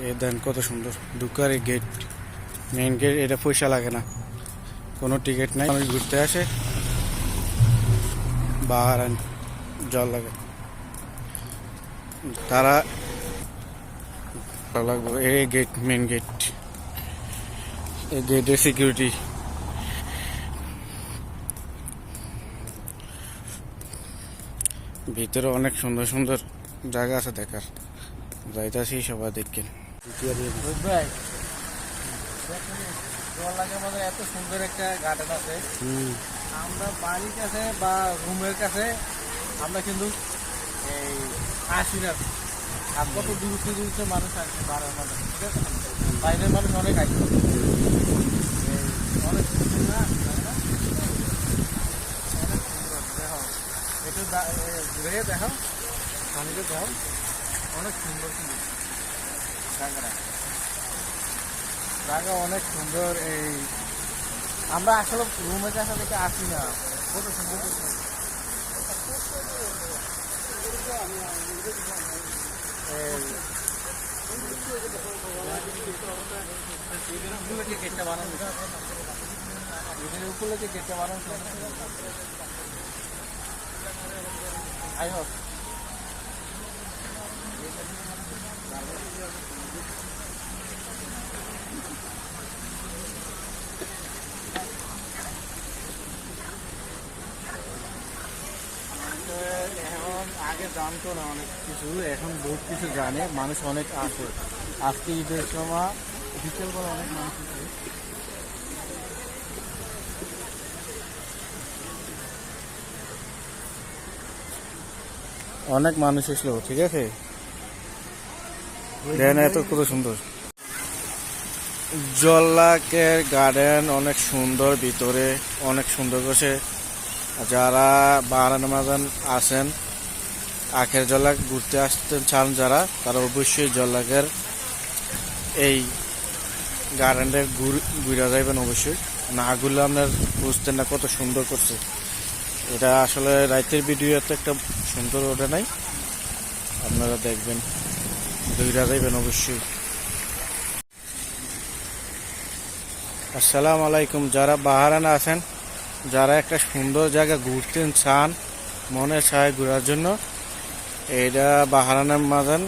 এ দেন কত সুন্দর। ঢুকার গেট মেইন গেট এটা পয়সা লাগে না। কোনো টিকিট নাই। আমি ঘুরতে আসে, বাহার জল লাগে। তারা লাগবে। এই গেট মেইন গেট এই গেটের সিকিউরিটি ভিতরে অনেক সুন্দর সুন্দর জায়গা আছে দেখার। যাইতাছি সবাই দেখেন এত সুন্দর একটা গার্ডেন আছে আমরা বাড়ির কাছে বা রুমের কাছে আমরা কিন্তু এই আসি না। আর কত মানুষ আসছে বাড়ির মধ্যে ঠিক আছে? বাইরের মানুষ অনেক আসছে অনেক সুন্দর না? অনেক সুন্দর। দেখো একটু ঘুরে দেখো পানিতে দেখো অনেক সুন্দর কিন্তু। জায়গাটা জায়গা অনেক সুন্দর এই, আমরা আসলে রুমের কাছে থেকে আসি না। কত সুন্দর দেখো। উপলক্ষে কেকটা বানানো উপলক্ষে কেকটা বানানো আই হোক এখন আগে জানতো না অনেক কিছু এখন বহুত কিছু জানে মানুষ অনেক আসে। আজকে ঈদের সময় বিকেলবেলা অনেক মানুষ আসে। অনেক মানুষ এসলো ঠিক আছে? এত কত সুন্দর। জল্লাকের গার্ডেন অনেক সুন্দর ভিতরে অনেক সুন্দর করছে যারা মাজান আসেন আখের জল্লাক ঘুরতে আসতে চান যারা, তারা অবশ্যই জল্লাকের এই গার্ডেনটা ঘুরে যাইবেন অবশ্যই। না ঘুরলে আপনার বুঝতেন না কত সুন্দর করছে। এটা আসলে রাইতের ভিডিও এত একটা সুন্দর ওঠে নাই। আপনারা দেখবেন দুইটা যাইবেন অবশ্যই। আসসালামু আলাইকুম, যারা বাহারানা আছেন, যারা একটা সুন্দর জায়গা ঘুরতে চান মনে চায় ঘোরার জন্য এইটা বাহারানের মাঝান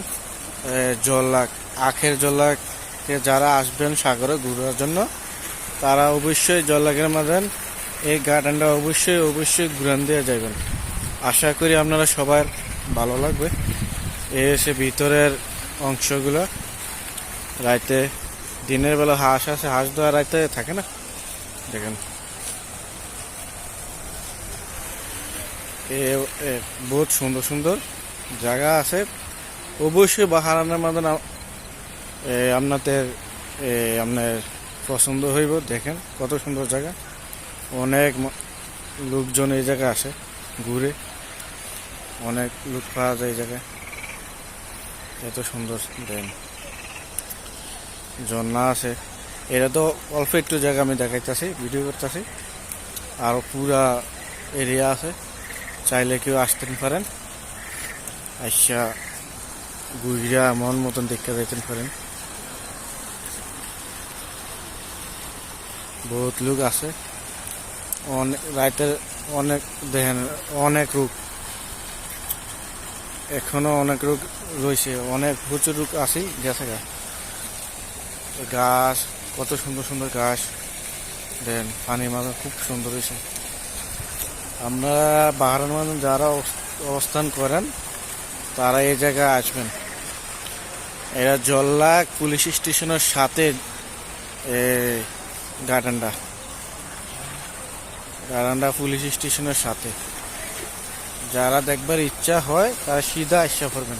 জল্লাক, আখের জল্লাকে যারা আসবেন সাগরে ঘোরার জন্য, তারা অবশ্যই জল্লাকের মাঝান এই গার্ডেনটা অবশ্যই অবশ্যই ঘুরান দিয়ে যাবেন। আশা করি আপনারা সবার ভালো লাগবে। এ এসে ভিতরের অংশগুলো, রাইতে দিনের বেলা হাঁস আছে, হাঁস দেওয়া রাইতে থাকে না? দেখেন। বহুত সুন্দর সুন্দর। জায়গা আছে। অবশ্যই বাহারানের মধ্যে আপনাদের আপনার পছন্দ হইব, দেখেন কত সুন্দর জায়গা। অনেক লোকজন এই জায়গায় আসে ঘুরে। অনেক লোক পাওয়া যায় এই জায়গায়। এত সুন্দর দেন ঝর্ণা আছে। এটা তো অল্প একটু জায়গা আমি দেখাইতেছি, ভিডিও করতেছি। আর পুরা এরিয়া আছে। চাইলে কেউ আসতে পারেন। আইসা ঘুরিয়া মন মতন দেখতে যাইতে পারেন বহুত লোক আছে। অনেক রাইতের অনেক দেখেন, অনেক রোগ। এখনও অনেক রোগ রয়েছে। অনেক, প্রচুর রোগ আছে গেছে গা। গাছ, কত সুন্দর সুন্দর গাছ। দেন পানির মাঝে খুব সুন্দর হয়েছে। আমরা বাহারের মাঝে যারা অবস- অবস্থান করেন তারা এই জায়গায় আসবেন। এরা জল্লা পুলিশ স্টেশনের সাথে গার্ডেনটা গার্ডেনটা পুলিশ স্টেশনের সাথে। যারা দেখবার ইচ্ছা হয়, তারা সিধা আসা করবেন